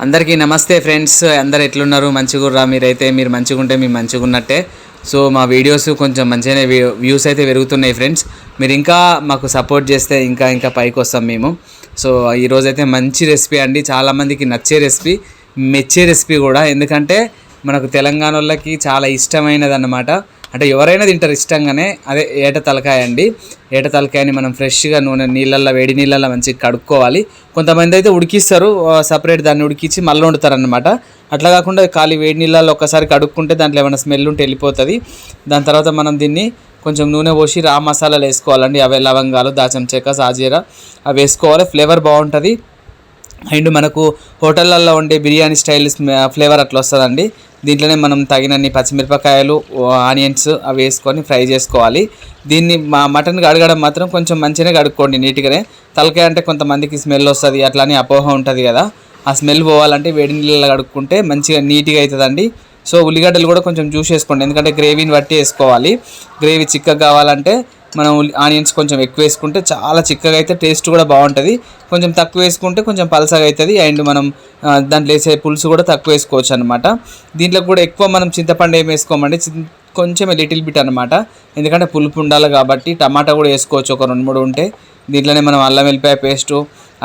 అందరికీ నమస్తే ఫ్రెండ్స్. అందరు ఎట్లున్నారు? మంచిగుర్రా? మీరైతే మీరు మంచిగా ఉంటే మేము మంచిగా ఉన్నట్టే సో మా వీడియోస్ కొంచెం మంచిగానే వ్యూ- వ్యూస్ అయితే పెరుగుతున్నాయి ఫ్రెండ్స్. మీరు ఇంకా మాకు సపోర్ట్ చేస్తే ఇంకా ఇంకా పైకి వస్తాం మేము. సో ఈరోజైతే మంచి రెసిపీ అండి. చాలామందికి నచ్చే రెసిపీ మెచ్చే రెసిపీ కూడా. ఎందుకంటే మనకు తెలంగాణ వాళ్ళకి చాలా ఇష్టమైనది అన్నమాట అంటే ఎవరైనా తింటారు ఇష్టంగానే. అదే ఏట తలకాయ అండి. ఏట తలకాయని మనం ఫ్రెష్గా నూనె నీళ్ళల్లో వేడి నీళ్ళల్లో మంచిగా కడుక్కోవాలి. కొంతమంది అయితే ఉడికిస్తారు. సపరేట్ దాన్ని ఉడికించి మళ్ళీ వండుతారనమాట అట్లా కాకుండా ఖాళీ వేడి నీళ్ళల్లో ఒక్కసారి కడుక్కుంటే దాంట్లో ఏమైనా స్మెల్ ఉంటే వెళ్ళిపోతుంది. దాని తర్వాత మనం దీన్ని కొంచెం నూనె పోసి రా మసాలాలు వేసుకోవాలండి. అవే లవంగాలు దాచం చెక్క సాజీరా అవి వేసుకోవాలి. ఫ్లేవర్ బాగుంటుంది. అండ్ మనకు హోటళ్ళల్లో ఉండే బిర్యానీ స్టైల్ ఫ్లేవర్ అట్లా వస్తుందండి. దీంట్లోనే మనం తగినన్ని పచ్చిమిరపకాయలు ఆనియన్స్ అవి వేసుకొని ఫ్రై చేసుకోవాలి. దీన్ని మా మటన్ కడగడం మాత్రం కొంచెం మంచిగానే కడుక్కోండి నీట్గానే. తలకాయ అంటే కొంతమందికి స్మెల్ వస్తుంది అట్లా అని అపోహ ఉంటుంది కదా. ఆ స్మెల్ పోవాలంటే వేడి నీళ్ళలో కడుక్కుంటే మంచిగా నీట్గా అవుతుందండి. సో ఉల్లిగడ్డలు కూడా కొంచెం జ్యూస్ ఎందుకంటే గ్రేవీని బట్టి వేసుకోవాలి. గ్రేవీ చిక్కగా కావాలంటే మనం ఆనియన్స్ కొంచెం ఎక్కువ వేసుకుంటే చాలా చిక్కగా అయితే టేస్ట్ కూడా బాగుంటుంది. కొంచెం తక్కువ వేసుకుంటే కొంచెం పలసగా అవుతుంది అండ్ మనం దాంట్లో వేసే పులుసు కూడా తక్కువ వేసుకోవచ్చు అనమాట దీంట్లో కూడా ఎక్కువ మనం చింతపండు ఏం వేసుకోమండి. కొంచెం లిటిల్ బిట్ అనమాట ఎందుకంటే పులుపు ఉండాలి కాబట్టి టమాటా కూడా వేసుకోవచ్చు ఒక రెండు మూడు ఉంటే. దీంట్లోనే మనం అల్లం వెల్లిపాయ పేస్టు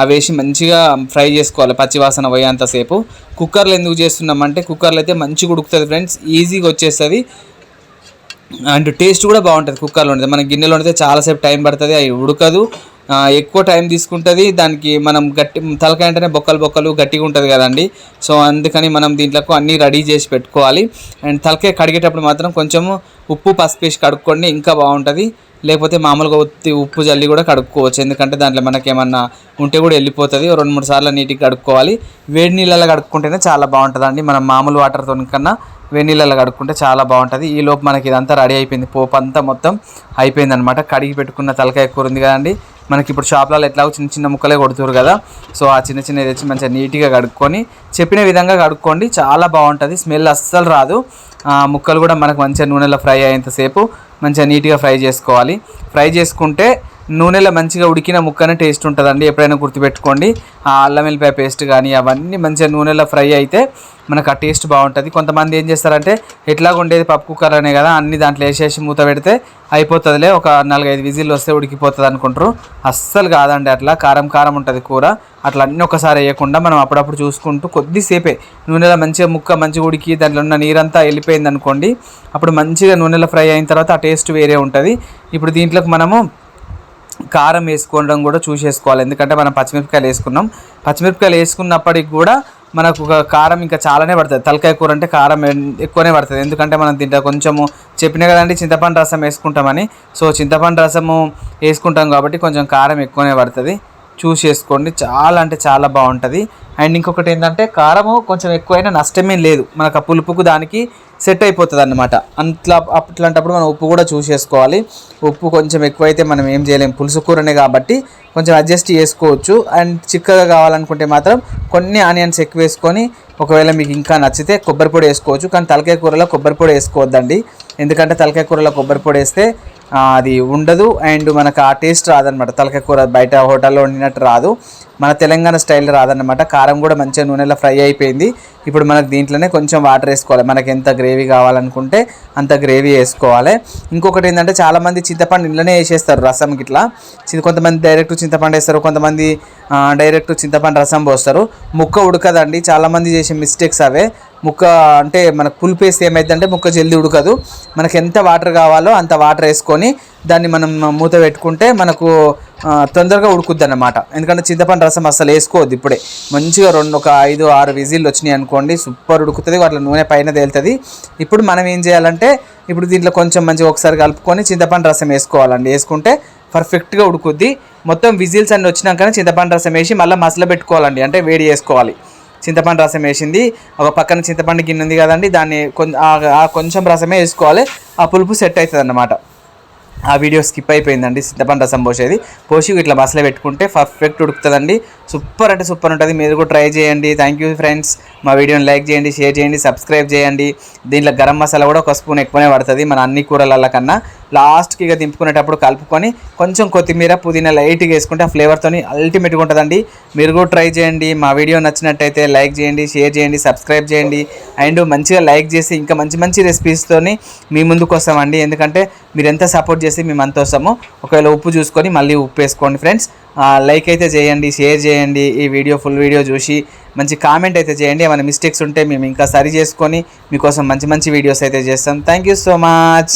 అవి వేసి మంచిగా ఫ్రై చేసుకోవాలి పచ్చివాసన పోయేంతసేపు కుక్కర్లో ఎందుకు చేస్తున్నామంటే కుక్కర్లో అయితే మంచిగా ఉడుకుతుంది ఫ్రెండ్స్. ఈజీగా వచ్చేస్తుంది. అండ్ టేస్ట్ కూడా బాగుంటుంది కుక్కర్లో ఉంటుంది మన గిన్నెలో ఉంటే చాలాసేపు టైం పడుతుంది అవి ఉడకదు. ఎక్కువ టైం తీసుకుంటుంది. దానికి మనం గట్టి తలకాయ అంటేనే బొక్కలు బొక్కలు గట్టిగా ఉంటుంది కదండి. సో అందుకని మనం దీంట్లో అన్నీ రెడీ చేసి పెట్టుకోవాలి. అండ్ తలకాయ కడిగేటప్పుడు మాత్రం కొంచెము ఉప్పు పసుపు వేసి కడుక్కోండి ఇంకా బాగుంటుంది. లేకపోతే మామూలుగా ఉత్తి ఉప్పు జల్లి కూడా కడుక్కోవచ్చు. ఎందుకంటే దాంట్లో మనకి ఏమన్నా ఉంటే కూడా వెళ్ళిపోతుంది. రెండు మూడు సార్లు నీట్గా కడుక్కోవాలి. వేడి నీళ్ళలో కడుక్కుంటేనే చాలా బాగుంటుందండి. మనం మామూలు వాటర్తో కన్నా వేడి నీళ్ళలో కడుక్కుంటే చాలా బాగుంటుంది. ఈ లోపు మనకి ఇదంతా రెడీ అయిపోయింది. పోపు అంతా మొత్తం అయిపోయింది అనమాట కడిగి పెట్టుకున్న తలకాయ కూర ఉంది కదండి. మనకి ఇప్పుడు షాప్లలో ఎట్లాగో చిన్న చిన్న ముక్కలే కొడుతురు కదా. సో ఆ చిన్న చిన్న తెచ్చి మంచిగా నీట్గా కడుక్కొని చెప్పిన విధంగా కడుక్కోండి. చాలా బాగుంటుంది. స్మెల్ అస్సలు రాదు. ఆ, ముక్కలు కూడా మనకు మంచిగా నూనెలో ఫ్రై అయ్యేంతసేపు మంచిగా నీట్గా ఫ్రై చేసుకోవాలి. ఫ్రై చేసుకుంటే నూనెలో మంచిగా ఉడికిన ముక్కనే టేస్ట్ ఉంటుందండి. ఎప్పుడైనా గుర్తుపెట్టుకోండి. ఆ అల్లం వెల్లిపాయ పేస్ట్ కానీ అవన్నీ మంచిగా నూనెలో ఫ్రై అయితే మనకు ఆ టేస్ట్ బాగుంటుంది. కొంతమంది ఏం చేస్తారంటే ఎట్లాగ ఉండేది పప్పు కుక్కర్ అనే కదా అన్ని దాంట్లో వేసేసి మూత పెడితే అయిపోతుందిలే ఒక నాలుగైదు విజిల్ వస్తే ఉడికిపోతుంది అనుకుంటారు. అస్సలు కాదండి అట్లా. కారం కారం ఉంటుంది కూర. అట్లా అన్నీ ఒకసారి వేయకుండా మనం అప్పుడప్పుడు చూసుకుంటూ కొద్దిసేపే నూనెలో మంచిగా ముక్క మంచిగా ఉడికి దాంట్లో ఉన్న నీరంతా వెళ్ళిపోయింది అనుకోండి అప్పుడు మంచిగా నూనెలో ఫ్రై అయిన తర్వాత ఆ టేస్ట్ వేరే ఉంటుంది. ఇప్పుడు దీంట్లోకి మనము కారం వేసుకోవడం కూడా చూసేసుకోవాలి. ఎందుకంటే మనం పచ్చిమిరపకాయలు వేసుకున్నాం. పచ్చిమిరపకాయలు వేసుకున్నప్పటికి కూడా మనకు ఒక కారం ఇంకా చాలానే పడుతుంది. తలకాయ కూర అంటే కారం ఎక్కువనే పడుతుంది. ఎందుకంటే మనం తింటా కొంచెము చెప్పిన కదండి చింతపండు రసం వేసుకుంటామని. సో చింతపండు రసము వేసుకుంటాం కాబట్టి కొంచెం కారం ఎక్కువనే పడుతుంది. చూస్ చేసుకోండి. చాలా అంటే చాలా బాగుంటుంది. అండ్ ఇంకొకటి ఏంటంటే కారము కొంచెం ఎక్కువైనా నష్టమేం లేదు. మనకు ఆ పులుపుకు దానికి సెట్ అయిపోతుంది అన్నమాట అట్లా అట్లాంటప్పుడు మనం ఉప్పు కూడా చూసేసుకోవాలి ఉప్పు కొంచెం ఎక్కువైతే మనం ఏం చేయలేం. పులుసు కూరనే కాబట్టి కొంచెం అడ్జస్ట్ చేసుకోవచ్చు. అండ్ చిక్కగా కావాలనుకుంటే మాత్రం కొన్ని ఆనియన్స్ ఎక్కువ వేసుకొని ఒకవేళ మీకు ఇంకా నచ్చితే కొబ్బరి పొడి వేసుకోవచ్చు. కానీ తలకాయ కూరలో కొబ్బరి పొడి వేసుకోవద్దండి. ఎందుకంటే తలకాయ కూరలో కొబ్బరి పొడి వేస్తే అది ఉండదు. అండ్ మనకు ఆ టేస్ట్ రాదనమాట తలకాయ కూర బయట హోటల్లో వండినట్టు రాదు. మన తెలంగాణ స్టైల్ రాదనమాట కారం కూడా మంచిగా నూనెలో ఫ్రై అయిపోయింది. ఇప్పుడు మనకు దీంట్లోనే కొంచెం వాటర్ వేసుకోవాలి. మనకి ఎంత గ్రేవీ కావాలనుకుంటే అంత గ్రేవీ వేసుకోవాలి. ఇంకొకటి ఏంటంటే చాలామంది చింతపండు ఇంట్లోనే వేసేస్తారు రసం గిట్లా. కొంతమంది డైరెక్ట్ చింతపండు వేస్తారు కొంతమంది డైరెక్ట్ చింతపండు రసం పోస్తారు. ముక్క ఉడకదండి. చాలామంది చేసే మిస్టేక్స్ అవే. ముక్క అంటే మనకు పులుపు వేస్తే ఏమైందంటే ముక్క జల్దీ ఉడకదు. మనకు ఎంత వాటర్ కావాలో అంత వాటర్ వేసుకొని దాన్ని మనం మూత పెట్టుకుంటే మనకు తొందరగా ఉడుకుద్ది అన్నమాట ఎందుకంటే చింతపండు రసం అసలు వేసుకోవద్దు ఇప్పుడే. మంచిగా రెండు ఒక ఐదు ఆరు విజిల్లు వచ్చినాయి అనుకోండి సూపర్ ఉడుకుతుంది వాటిలో నూనె పైన తేలుతుంది. ఇప్పుడు మనం ఏం చేయాలంటే ఇప్పుడు దీంట్లో కొంచెం మంచిగా ఒకసారి కలుపుకొని చింతపండు రసం వేసుకోవాలండి. వేసుకుంటే పర్ఫెక్ట్గా ఉడుకుద్ది. మొత్తం విజిల్స్ అన్ని వచ్చినాకనే చింతపండు రసం వేసి మళ్ళీ మసలు పెట్టుకోవాలండి అంటే వేడి చేసుకోవాలి. చింతపండు రసం వేసింది. ఒక పక్కన చింతపండు గిన్నె ఉంది కదండి దాన్ని కొంచెం ఆ కొంచెం రసమే వేసుకోవాలి. ఆ పులుపు సెట్ అవుతుంది అన్నమాట ఆ వీడియో స్కిప్ అయిపోయిందండి చింతపండు రసం పోసేది. పోసి ఇట్లా మసలు పెట్టుకుంటే పర్ఫెక్ట్ ఉడుకుతుందండి. సూపర్ అంటే సూపర్ ఉంటుంది. మీరు కూడా ట్రై చేయండి. థ్యాంక్ యూ ఫ్రెండ్స్ మా వీడియోని లైక్ చేయండి షేర్ చేయండి సబ్స్క్రైబ్ చేయండి. దీంట్లో గరం మసాలా కూడా ఒక స్పూన్ ఎక్కువనే పడుతుంది. మన అన్ని కూరల కన్నా లాస్ట్కి ఇక దింపుకునేటప్పుడు కలుపుకొని కొంచెం కొత్తిమీర పుదీనా లైట్గా వేసుకుంటే ఆ ఫ్లేవర్తో అల్టిమేట్గా ఉంటుందండి. మీరు కూడా ట్రై చేయండి. మా వీడియో నచ్చినట్టయితే లైక్ చేయండి షేర్ చేయండి సబ్స్క్రైబ్ చేయండి. అండ్ మంచిగా లైక్ చేసి ఇంకా మంచి మంచి రెసిపీస్తోని మీ ముందుకు వస్తామండి. ఎందుకంటే మీరు ఎంత సపోర్ట్ చేసి మేము అంత వస్తామో. ఒకవేళ ఉప్పు చూసుకొని మళ్ళీ ఉప్పు వేసుకోండి ఫ్రెండ్స్ లైక్ అయితే చేయండి షేర్ చేయండి ఈ వీడియో ఫుల్ వీడియో చూసి మంచి కామెంట్ అయితే చేయండి. ఏమైనా మిస్టేక్స్ ఉంటే మేము ఇంకా సరి చేసుకొని మీకోసం మంచి మంచి వీడియోస్ అయితే చేస్తాం. Thank you so much